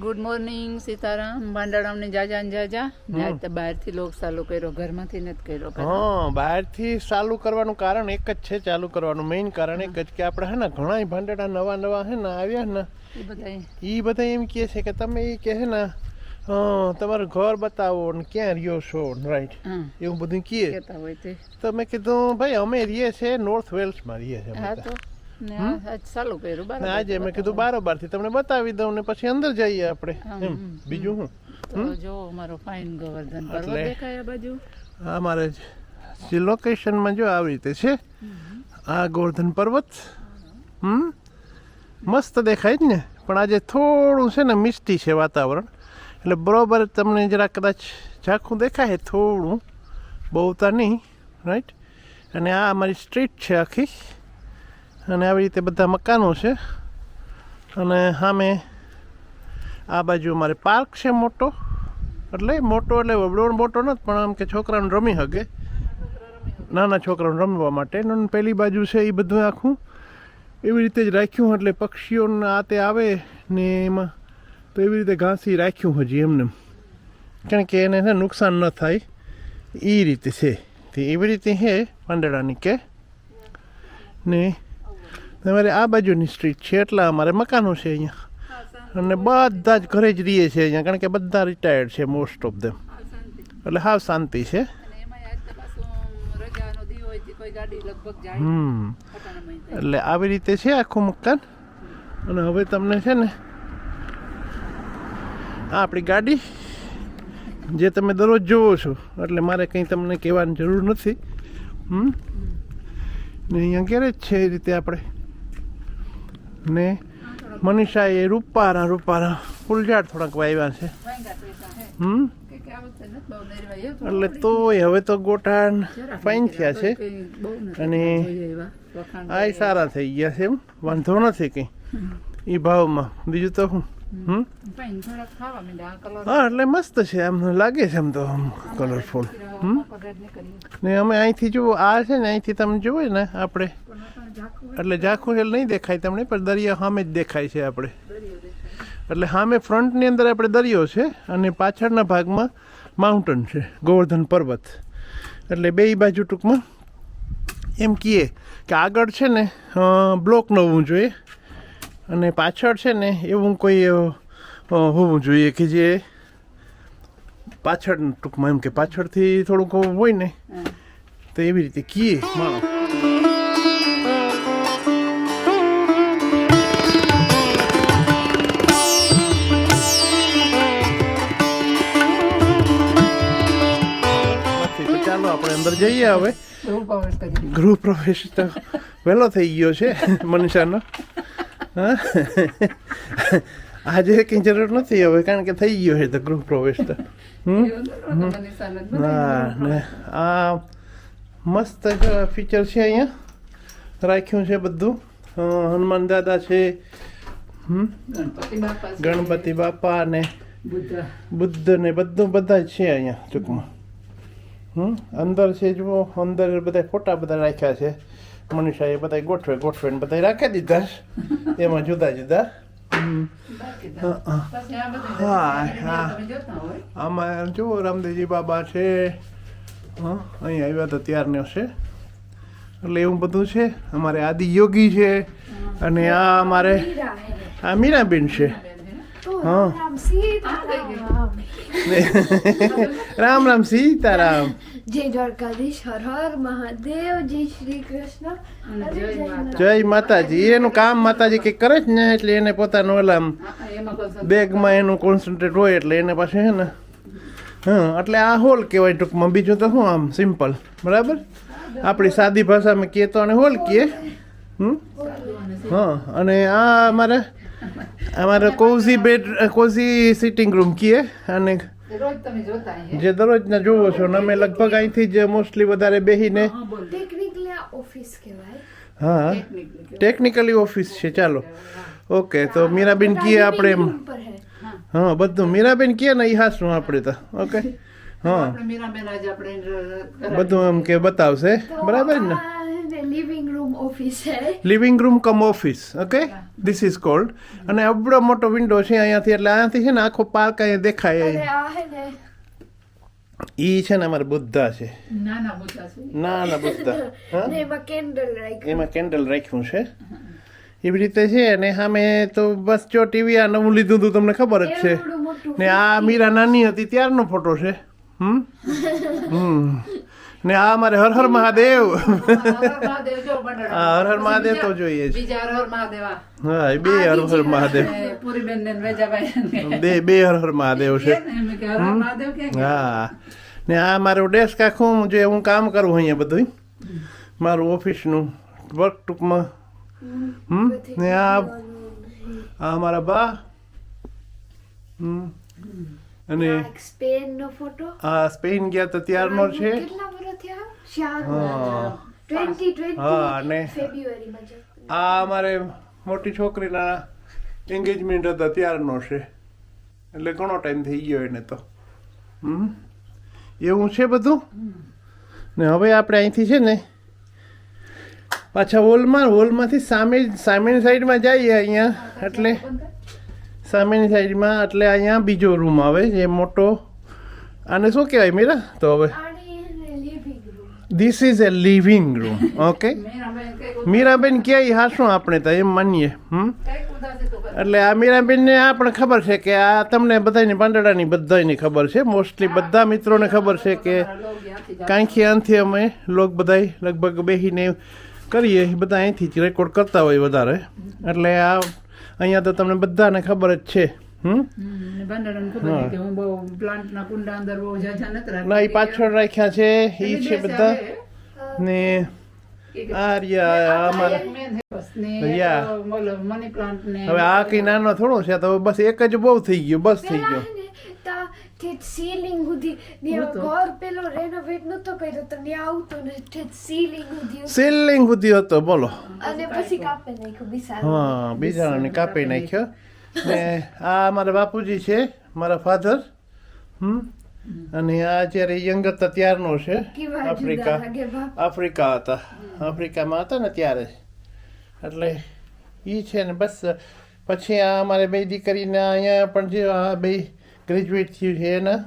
Good morning Sitaram જાજા ને જાજા. ને આજ તો બહારથી લોક ચાલુ કર્યો ઘરમાંથી નથી કર્યો. હા બહારથી ચાલુ કરવાનું કારણ એક જ છે ચાલુ કરવાનું મેઇન કારણ એક જ કે આપણે હે ને ઘણા ભાંડેડા નવા નવા હે ને આવ્યા ને. એ બધા એ બધા એમ કહે છે કે તમે એ કહે છે ને હા, તમારું ઘર બતાવો ને ક્યાં રહ્યો છો રાઈટ એવું બધું કહે. કહેતા હોય તો. મેં કીધું ભાઈ અમે રહીએ છીએ નોર્થ વેલ્સમાં રહીએ છીએ આજ મેં કીધું બારોબારથી તમને બતાવી દઉં ને પછી અંદર જઈએ આપણે. એમ બીજું હું? અમારે જો મારો ફાઇન ગોવર્ધન પર્વત દેખાય બાજુ. આ જે લોકેશનમાં જો આવી રીતે છે આ ગોવર્ધન પર્વત હમ? મસ્ત દેખાય જ ને. પણ આજે થોડું છે ને મિસ્ટી છે વાતાવરણ. એટલે બરોબર તમને જરા કદાચ ઝાંખું દેખાય થોડું. બહુ તો નહીં રાઈટ અને આ અમારી સ્ટ્રીટ છે આખી. અને આવી રીતે બધા મકાનો છે. અને સામે આ બાજુ અમારે પાર્ક છે મોટો. એટલે મોટો એટલે બહુ મોટો નથી, પણ આમ કે છોકરાને રમી શકે નાના છોકરાને રમવા માટે. પહેલી બાજુ છે એ બધું આખું. એવી રીતે જ રાખ્યું એટલે પક્ષીઓને આ તે આવે ને એમાં તો એવી રીતે ઘાસી રાખ્યું હજી એમને. એમ. કારણ કે એને નુકસાન ન થાય. એ રીતે છે. તે એવી રીતે છે પાંદડાની કે. ને તમારે આ બાજુની સ્ટ્રીટ છે, એટલા અમારે મકાનો છે અહીંયા. અને બધા જ ઘરે જ રહીએ છે અહીંયા, કારણ કે બધા રિટાયર્ડ છે મોસ્ટ ઓફ ધેમ એટલે હાવ શાંતિ છે. હમ. એટલે આવી રીતે છે આખું મકાન. અને હવે તમને છે ને, આ આપણી ગાડી, જે તમે દરરોજ જોવો છો, એટલે મારે કંઈ તમને કહેવાની જરૂર નથી. હમ. ને અહીંયા ગેરેજ છે એ રીતે આપણે ને મનીષા એ રૂપારા રૂપારા, ફૂલઝાડ થોડાક વાવ્યા છે. હમ? એટલે તોય હવે તો ગોટાણ ફાઇન થયા છે. અને આ. સારા થઈ ગયા છે એમ. વાંધો નથી કંઈ. એ ભાવમાં. બીજું તો શું? હા એટલે મસ્ત છે આમ લાગે છે આમ તો આમ કલરફુલ. ને અમે અહીંથી જુઓ આ છે ને અહીંથી તમે જુઓ ને આપણે. એટલે ઝાંખું હેલ નહીં દેખાય તમને પણ દરિયા સામે જ દેખાય છે આપણે. એટલે સામે ફ્રન્ટની અંદર આપણે દરિયો છે અને પાછળના ભાગમાં માઉન્ટન છે ગોવર્ધન પર્વત. એટલે બે બાજુ ટૂંકમાં એમ કહીએ કે આગળ છે ને બ્લોક નવું જોઈએ. અને પાછળ છે ને એવું કોઈ હોવું જોઈએ કે જે પાછળ ટૂંકમાં એમ કે પાછળથી થોડુંક હોય ને તો એવી રીતે કીએ માણો. આપણે અંદર જઈએ હવે. ગૃહ પ્રવેશ તો વહેલો થઈ ગયો છે મનીષાનો. હા? આજે કંઈ જરૂર નથી હવે કારણ કે થઈ ગયો છે તો ગૃહ પ્રવેશ તો. હા ને આ મસ્ત ફીચર છે અહીંયા. રાખ્યું છે બધું. હનુમાન દાદા છે ગણપતિ બાપા ને બુદ્ધ. ને બધું બધા છે અહીંયા ટૂંકમાં. હમ? અંદર છે જુઓ અંદર બધા ફોટા બધા રાખ્યા છે. મનીષાએ બધા ગોઠવે ગોઠવે ને બધા રાખી દીધા એમાં જુદા જુદા. હા, હા. આમાં જુઓ રામદેવજી બાબા છે. હા અહીં આવ્યા તો ત્યારને છે. એટલે એવું બધું છે. અમારે આદિ યોગી છે અને આ અમારે આ મીનાબેન છે. હા. રામ રામ સીતારામ. જય દ્વારકાધીશ હર હર મહાદેવ જય શ્રી કૃષ્ણ. જય માતાજી. એનું કામ માતાજી કંઈક કરે જ ને એટલે એને પોતાનું ઓલા હા, હા, બેગમાં એનું કોન્સન્ટ્રેટ હોય એટલે એને પાસે છે ને. હા એટલે આ હોલ કહેવાય ટૂંકમાં. બીજું તો શું આમ સિમ્પલ બરાબર? આપણી સાદી ભાષામાં કહીએ તો અને હોલ કહીએ. હમ? હા અને આ અમારે અમારે cozy bed cozy sitting room કહીએ. અને જે દરરોજના જુઓ છો ને અમે લગભગ અહીંથી જ મોસ્ટલી વધારે બેસીને હા, ટેકનિકલી આ ઓફિસ કહેવાય. હા ટેકનિકલી ઓફિસ છે ચાલો. ઓકે તો મીરાબેન કહીએ આપણે એમ. હે. હા. બધું. મીરાબેન કહે ને ઈ હાસું આપણે તો. ઓકે હા. મીરાબેન આજે આપણે ર- ર- બધું એમ કે બતાવશે. બરાબર ને? ને લિવિંગ રૂમ ઓફિસ છે living room cum office okay this is cold અને અબડો મોટો વિન્ડો છે અહીંયાથી એટલે અહીંયાથી છે ને આખો પાર્ક અહીંયા દેખાય અહીં. એ છે ને અમારે બુદ્ધા છે. ના ના બુદ્ધા એમાં કેન્ડલ એમાં કેન્ડલ રાખ્યું છે. એવી રીતે છે અને સામે તો બસ જો ટીવી આ નવું લીધું હતું તમને ખબર જ છે. ને આ મીરા નાની હતી ત્યારનો ફોટો છે. હમ? હમ. ને આ અમારે હર હર મહાદેવ. હર હર હર મહાદેવ તો જોઈએ આ. હા એ બે હર હર મહાદેવ. બે બે હર હર મહાદેવ છે? હા. ને આ મારું ડેસ્ક આખું જે હું કામ કરું અહીંયા બધું મારું ઓફિસનું વર્ક ટૂંકમાં હમ? ને આ આ મારા બા. હમ. અને સ્પેન નો ફોટો. આ સ્પેન ગયા તો ત્યારનો છે. કેટલા વર્ષ થયા હા. ટ્વેન્ટી હા, અને- ફેબ્રુઆરીમાં આ અમારે મોટી છોકરીના એન્ગેજમેન્ટ હતા ત્યારનો છે. એટલે ઘણો ટાઈમ થઈ ગયો એને તો. હમ? એવું છે બધું? ને હવે આપણે અહીંથી છે ને પાછા હોલમાં હોલમાંથી સામે સામેની સાઈડમાં જઈએ અહીંયા એટલે સામેની સાઈડમાં એટલે અહીંયા બીજો રૂમ આવે જે મોટો. આને શું કહેવાય મીરા? તો હવે this is a living room okay Meeraben ક્યાંય હા હાશું આપણે તો એમ માનીએ, હમ. એટલે આ મીરાબેનને આ પણ ખબર છે કે આ તમને બધાની પાંદડાની બધાની ખબર છે. મોસ્ટલી બધા મિત્રોને ખબર છે કે કાંઈથી આનથી અમે લોક બધાય લગભગ બેસીને કરીએ. બધા અહીંથી જ રેકોર્ડ કરતા હોય વધારે. એટલે આ અહીંયા તો તમને બધાને ખબર જ છે. ને એ પાછળ રાખ્યા છે. એ છે બધા. ને હવે આ કઈ નાનો થોડો છે તો બસ એક જ બહુ થઈ ગયું બસ થઈ ગયો. તા સીલિંગ સુધી ને નહોતો. ઘર પેલો રેનોવેટ નતો કર્યો તો ત્યાં આવતો ને ઠેઠ સીલિંગ સુધી સેલિંગ સુધી હતો બોલો. અને પછી કાપી નાખ્યું વિશાલ હા બિચારાને કાપી નાખ્યો. ને આ મારા બાપુજી છે મારા ફાધર હમ? અને આ જ્યારે યંગ હતા ત્યારનો છે. આફ્રિકા આફ્રિકા હતા. આફ્રિકામાં હતા ને ત્યારે. એટલે એ છે ને બસ. પછી આ અમારે બે દીકરીને અહીંયા પણ જે આ બે ગ્રેજ્યુએટ થયું છે એના?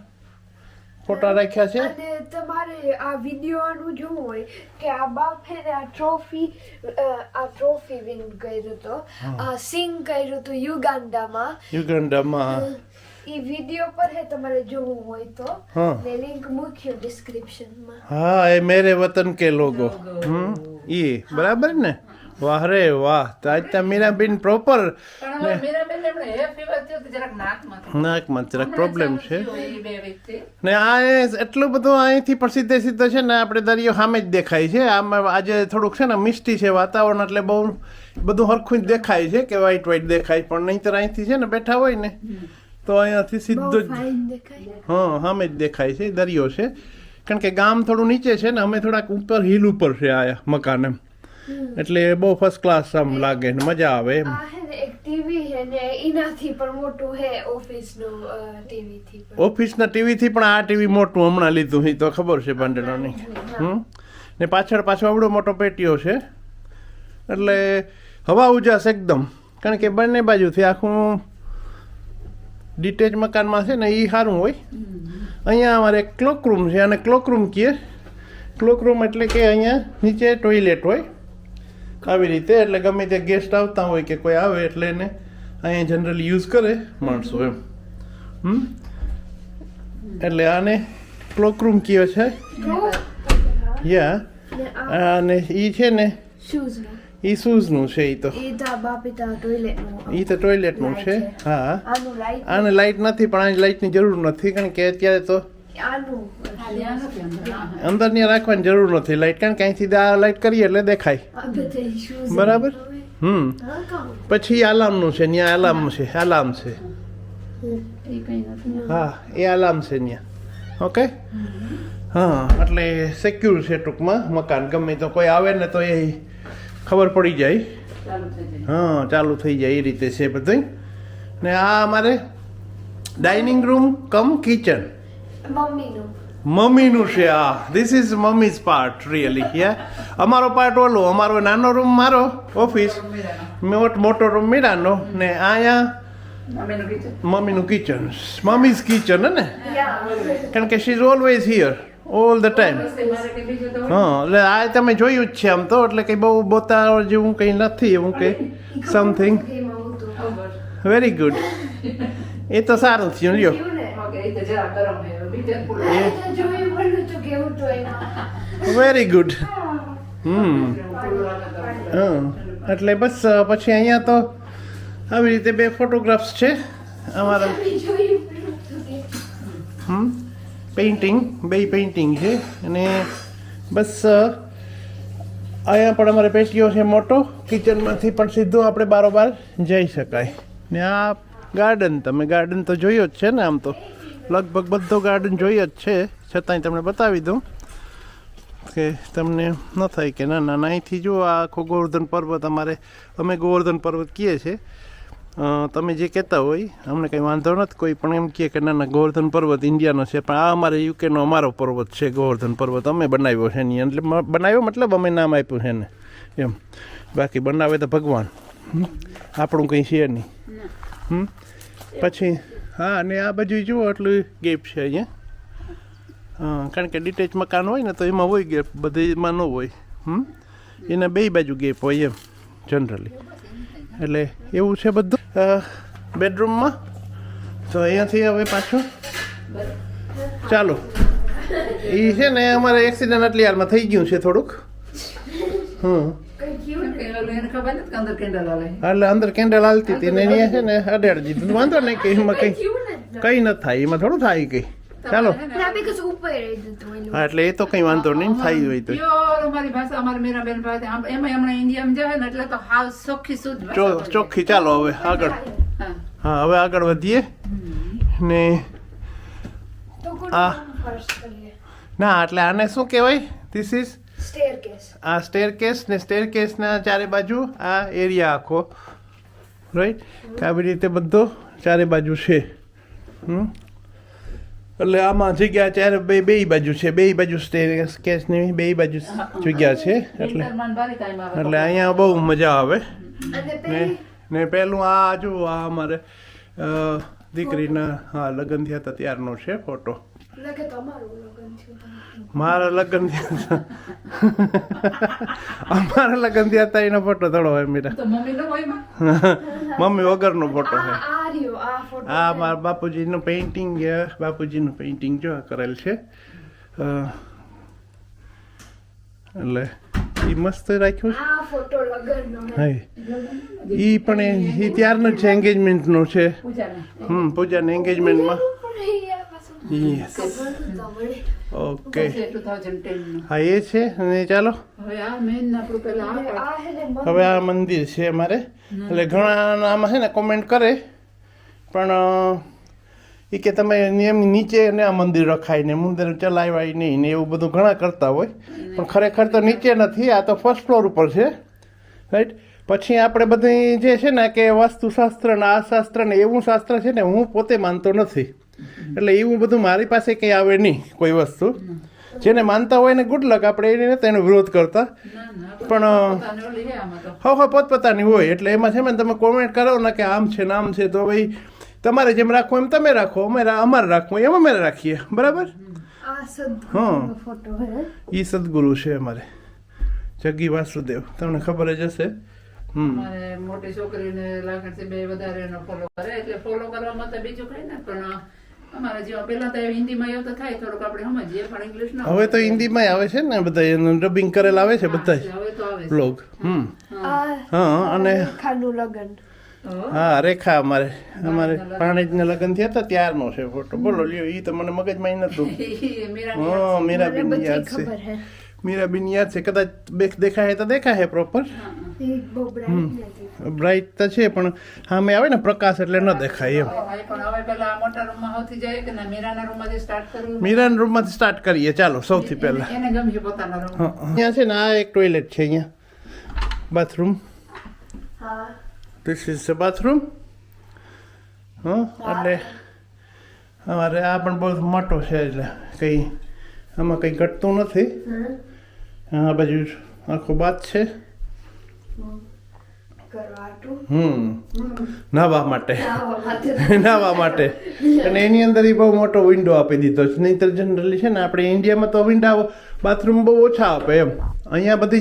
ફોટા રાખ્યા છે? અને તમારે આ વિડીયોનું જોવું હોય કે આ બાપે આ ટ્રોફી આ ટ્રોફી વિન કર્યું તો આ સિંગ કર્યું તો યુગાન્ડામાં યુગાન્ડામાં એ વીડિયો પર હે તમારે જોવું હોય તો મે લિંક મૂક્યો ડિસ્ક્રિપ્શનમાં હા એ મેરે વતન કે લોગો. હમ? ઈ બરાબર ને? વાહ રે વાહ. તો આજ તો મીરાબેન પ્રોપર નાકમાં જરાક પ્રોબ્લેમ છે. ને આ એટલું બધું અહીંથી પણ સીધે સીધો છે ને આપણે દરિયો સામે જ દેખાય છે. આમાં આજે થોડુંક છે ને મિસ્ટી છે વાતાવરણ એટલે બહુ બધું હરખું જ દેખાય છે કે વ્હાઈટ વ્હાઈટ દેખાય પણ નહીંતર અહીંથી છે ને બેઠા હોય ને તો અહીંયાથી સીધો જ હા સામે જ દેખાય છે દરિયો છે. કારણ કે ગામ થોડું નીચે છે ને અમે થોડાક ઉપર હિલ ઉપર છે આયા મકાન એમ. એટલે બહુ ફર્સ્ટ ક્લાસ આમ લાગે ને મજા આવે એમ. હે એક ટીવી હે ને એનાથી પણ મોટું હે ઓફિસનું ટીવી થી પણ. ઓફિસના ટીવીથી પણ આ ટીવી મોટું હમણાં લીધું એ તો ખબર છે પાંડેલાની. હમ? ને પાછળ પાછો આવડો મોટો પેટીઓ છે. એટલે હવા ઉજાસ એકદમ. કારણ કે બંને બાજુથી આખું ડિટેચ મકાનમાં છે ને એ સારું હોય. અહીંયા અમારે ક્લોક રૂમ છે અને ક્લોક રૂમ કહીએ ક્લોક રૂમ એટલે કે અહીંયા નીચે ટોયલેટ હોય. આવી રીતે એટલે ગમે તે ગેસ્ટ આવતા હોય કે કોઈ આવે એટલે એને અહીંયા જનરલી યુઝ કરે માણસો એમ. હમ? એટલે આને ક્લોક રૂમ કયો છે? યા અને એ છે ને? શૂઝનું. એ શૂઝનું છે એ તો. એ તા ટોયલેટનું. તો ટોયલેટનું છે. હા. આનું લાઇટ નથી. પણ આની લાઇટની જરૂર નથી કારણ કે અત્યારે તો અંદર. ત્યાં રાખવાની જરૂર નથી. લાઇટ કારણ કે અહીંથી આ લાઇટ કરીએ એટલે દેખાય. બરાબર? હમ. પછી અલાર્મનું છે ત્યાં આલામ છે આલામ છે. એ કંઈ નથી. હા એ આલામ છે ત્યાં ઓકે હા એટલે સિક્યુર છે ટૂંકમાં મકાન. ગમે તો કોઈ આવે ને તો એ ખબર પડી જાય. ચાલુ જાય. હા ચાલુ થઈ જાય એ રીતે છે બધું ને આ અમારે ડાઇનિંગ રૂમ કમ કિચન મમ્મીનું. મમ્મીનું છે આ this is mummy's part really yeah અમારો પાર્ટ ઓલો અમારો નાનો રૂમ મારો ઓફિસ મોટો રૂમ મીરાનો ને અહીંયા મમ્મીનું કિચન મમ્મીઝ કિચન ને? કારણ કે she is always here all the time હા એટલે આ તમે જોયું જ છે આમ તો એટલે કંઈ બહુ બોતા જેવું કંઈ નથી એવું કંઈ સમથિંગ વેરી ગુડ એ તો સારું થયું લ્યો. વેરી ગુડ હમ. એટલે બસ પછી અહીંયા તો આવી રીતે બે ફોટોગ્રાફ્સ છે. અમારા હમ. પેઇન્ટિંગ બે પેઇન્ટિંગ છે. અને બસ અહીંયા પણ અમારે પેટીઓ છે મોટો. કિચનમાંથી પણ સીધું આપણે બારોબાર જઈ શકાય. ને આ ગાર્ડન તમે ગાર્ડન તો જોયો જ છે ને આમ તો? લગભગ બધો ગાર્ડન જોઈએ જ છે. છતાંય તમને બતાવી દઉં કે તમને ન થાય કે ના ના અહીંથી જુઓ આ આખો ગોવર્ધન પર્વત અમારે અમે ગોવર્ધન પર્વત કહીએ છીએ. તમે જે કહેતા હોય અમને કંઈ વાંધો નથી. કોઈ પણ એમ કહે કે ના ના ગોવર્ધન પર્વત ઇન્ડિયાનો છે પણ આ અમારે યુકેનો અમારો પર્વત છે ગોવર્ધન પર્વત. અમે બનાવ્યો છે એની એટલે બનાવ્યો મતલબ અમે નામ આપ્યું છે એને. એમ. બાકી બનાવે તો ભગવાન. આપણું કંઈ છે નહીં. પછી? હા, અને આ બાજુ જુઓ એટલું ગેપ છે અહીંયા. હા, કારણ કે ડિટેચ મકાન હોય ને તો એમાં હોય ગેપ, બધીમાં ન હોય. હમ? એના બે બાજુ ગેપ હોય એમ જનરલી એટલે એવું છે બધું. બેડરૂમમાં તો અહીંયાથી હવે પાછું? ચાલો. એ છે ને અમારે એક્સિડન્ટ આટલી હાલમાં થઈ ગયું છે થોડુંક. હમ. એટલે અંદર કેન્ડલ હાલતી હતી ને અહીંયા છે ને અડાડી દીધું વાંધો નહીં કે એમાં કંઈ કઈ ન? થાય એમાં થોડું થાય કંઈ ચાલો. હા એટલે એ તો કંઈ વાંધો નહીં થાય હોય તો. પ્યોર અમારી ભાષા અમારી મીરાબેન ભાષા આમ એમાં હમણાં ઇન્ડિયામાં જાય ને એટલે તો હાવ ચોખ્ખી ચાલો હવે આગળ. હા. હા હવે આગળ વધીએ. ને તો આ. ના એટલે આને શું કહેવાય? ધીસ ઇઝ આ સ્ટેર કેસ ને સ્ટેર કેસના ચારે બાજુ આ એરિયા આખો. રાઈટ આવી રીતે બધો ચારે બાજુ છે. એટલે આમાં જગ્યા ચારે બે બે બાજુ છે. બે બાજુ સ્ટેર કેસની બે બાજુ જગ્યા છે. એટલે. એટલે અહીંયા બહુ મજા આવે. ને ને પહેલું આ જો આ અમારે દીકરીના હા લગ્ન થયા હતા ત્યારનો છે ફોટો લગે અમારું લગ્ન થયું. મારા લગ્ન અમારા લગ્ન થયા હતા એનો ફોટો થોડો હોય મીરા. તો મમ્મીનો હોય મમ્મી વગરનો ફોટો છે. આ આ રહ્યો આ ફોટો આ મારા બાપુજીનું પેઇન્ટિંગ બાપુજીનું પેઇન્ટિંગ જો કરેલ છે. એટલે એ મસ્ત રાખ્યું છે. આ ફોટો લગનનો હે. હા એ પણ એ ત્યારનું જ છે એન્ગેજમેન્ટનો છે. હમ પૂજાને એન્ગેજમેન્ટમાં યસ. ઓકે 2010 નું. હા એ છે અને ચાલો. હવે આ હવે મંદિર છે અમારે. એટલે ઘણા આમાં છે ને કોમેન્ટ કરે. પણ એ કે તમે એમની નીચે ને આ મંદિર રખાય ને મંદિર ચલાવાય નહીં ને એવું બધું ઘણા કરતા હોય. પણ ખરેખર તો નીચે નથી આ તો ફર્સ્ટ ફ્લોર ઉપર છે. રાઈટ પછી આપણે બધી જે છે ને કે વાસ્તુશાસ્ત્ર ને આ શાસ્ત્ર ને એવું શાસ્ત્ર છે ને હું પોતે માનતો નથી. એટલે એવું બધું મારી પાસે કંઈ આવે નહીં કોઈ વસ્તુ. જેને માનતા હોય ને ગુડ લક આપણે એને એનો વિરોધ કરતા. પણ. હા હા પોતપોતાની હોય. એટલે એમાં છે ને તમે કોમેન્ટ કરો ને કે આમ છે ને આમ છે તો ભાઈ તમારે જેમ રાખવું એમ તમે રાખો. અમે અમારે રાખવું એમ અમે રાખીએ. બરાબર? આ હા. એ સદગુરુ છે અમારે. જગ્ગી વાસુદેવ. તમને ખબર જ હશે. મોટી છોકરીને લાગણથી બે વધારે ફોલો કરે એટલે ફોલો કરવામાં તો બીજું કઈ ને પણ અમારા જેવા પેલા તો હિન્દીમાં એવું તો થાય થોડુંક આપણે સમજીએ પણ ઇંગ્લિશ ના હવે તો હિન્દીમાં આવે છે ને બધા એનું ડબિંગ કરેલ આવે છે બધા હવે તો આવે બ્લોગ હમ. હા. અને લગન. હા. રેખા અમારે અમારે પાણીજને લગ્ન. થયા હતા ત્યારનો છે ફોટો બોલો લ્યો એ તો મને મગજમાં નતું. હા મીરાબેન યાદ છે. ખબર હે મીરાબેન યાદ છે કદાચ દેખાય તો દેખાય પ્રોપર બ્રાઇટ તો છે પણ સામે આવે ને પ્રકાશ એટલે ન દેખાય એમ. મીરાન મીરાના રૂમમાંથી સ્ટાર્ટ કરીએ. ચાલો સૌથી પહેલા. એને ગમ્યું પોતાના રૂમ હા, અહીંયા છે ને આ એક ટોયલેટ છે અહીંયા. બાથરૂમ હા. ધીસ ઇઝ બાથરૂમ હા એટલે અમારે આ પણ બહુ મોટો છે એટલે કંઈ આમાં કંઈ ઘટતું નથી. આ બાજુ આખો બાદ છે. હમ. નાવા માટે. નાવા માટે. અને એની અંદર એ બહુ મોટો વિન્ડો આપી દીધો છે. નહીંતર જનરલી છે ને આપણે ઇન્ડિયામાં તો વિન્ડા બાથરૂમ બહુ ઓછા આપે એમ. અહીંયા બધી